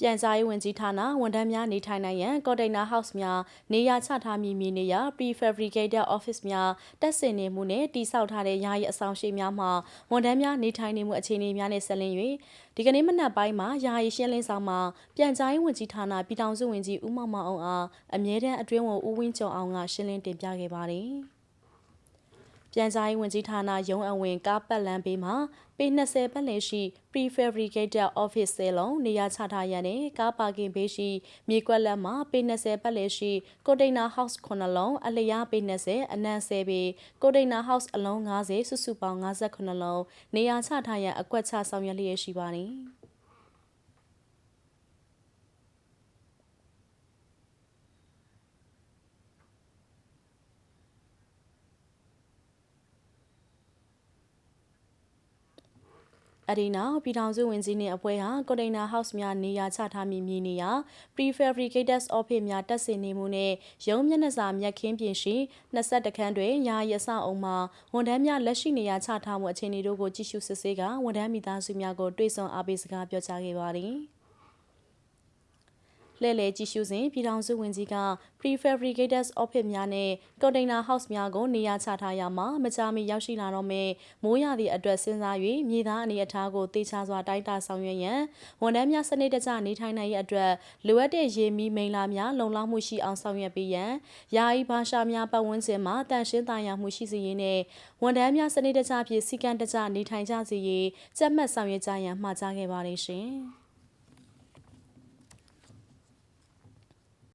ပြန်ကြားရေးဝန်ကြီးဌာနဝန်ထမ်းများနေထိုင်နိုင်ရန်ကွန်တိန်နာဟောက်စ်များနေရာချထားမည်မြေနေရာ prefabricated office များတက်ဆင်နေမှုနှင့်တည်ဆောက်ထားတဲ့ယာယီအဆောင်ရှိများမှာဝန်ထမ်းများနေထိုင်နေမှုအခြေအနေများနဲ့ဆက်လင်း၍ဒီကနေ့မနက်ပိုင်းမှာယာယီရှင်းလင်းဆောင်မှာပြန်ကြားရေးဝန်ကြီးဌာနပြည်ထောင်စုဝန်ကြီးဦးမောင်မောင်အောင်အားအမြဲတမ်းအတွင်းဝန်ဦးဝင်းကျော်အောင်ကရှင်းလင်းတင်ပြခဲ့ပါတယ်။ ပြန်ကြားရေးဝန်ကြီးဌာနရုံးအဝင်ကားပတ်လမ်းဘေးမှာပေ20ပတ်လည်ရှိ prefabricated office ဆဲလုံးနေရာချထားရန်နဲ့ကားပါကင်ဘေးရှိမြေကွက်လက်မှာပေ20ပတ်လည်ရှိ container house 9လုံးအလျားပေ20အနံ10ပေ container house အလုံး90စုစုပေါင်း58လုံးနေရာချထားရန်အကွက်ချဆောင်ရွက်လျက်ရှိပါသည်။ အဒီနောက်ပြည်ထောင်စုဝန်ကြီးနှင့်အဖွဲ့ဟာကွန်တိန်နာဟောက်စ်များနေရာချထားမည်မြေနေရာ prefabricated office များတက်ဆင်နေမှုနှင့်ရုံးမျက်နှာစာမြက်ခင်းပြင်ရှိ22ခန်းတွင်ယာယီအဆောက်အုံမှာဝန်ထမ်းများလက်ရှိနေရာချထားမှုအခြေအနေတို့ကိုကြည့်ရှုစစ်ဆေးကဝန်ထမ်းမိသားစုများကိုတွေ့ဆုံအားပေးစကားပြောကြားခဲ့ပါသည်။ လှည့်လည်ကြည့်ရှုစဉ်ပြည်ထောင်စုဝန်ကြီးက prefabricated office များနဲ့ container house များကိုနေရာချထားရမှာမကြာမီရောက်ရှိလာတော့မယ်မိုးရသည့်အတွက်စဉ်းစား၍မြေသားအနေအထားကိုတေချာစွာတိုင်းတာဆောင်ရွက်ရန်ဝန်ထမ်းများစနစ်တကျနေထိုင်နိုင်ရအတွက်လိုအပ်တဲ့ရေမီမိန်လာများလုံလောက်မှုရှိအောင်ဆောင်ရွက်ပေးရန်ယာယီဘာရှာများပတ်ဝန်းကျင်မှာတန်ရှင်းသာယာမှုရှိစေရေးနဲ့ဝန်ထမ်းများစနစ်တကျဖြင့်စီကံတကျနေထိုင်ကြစေရေးကြက်မှတ်ဆောင်ရွက်ကြရန်မှာကြားခဲ့ပါတယ်ရှင်။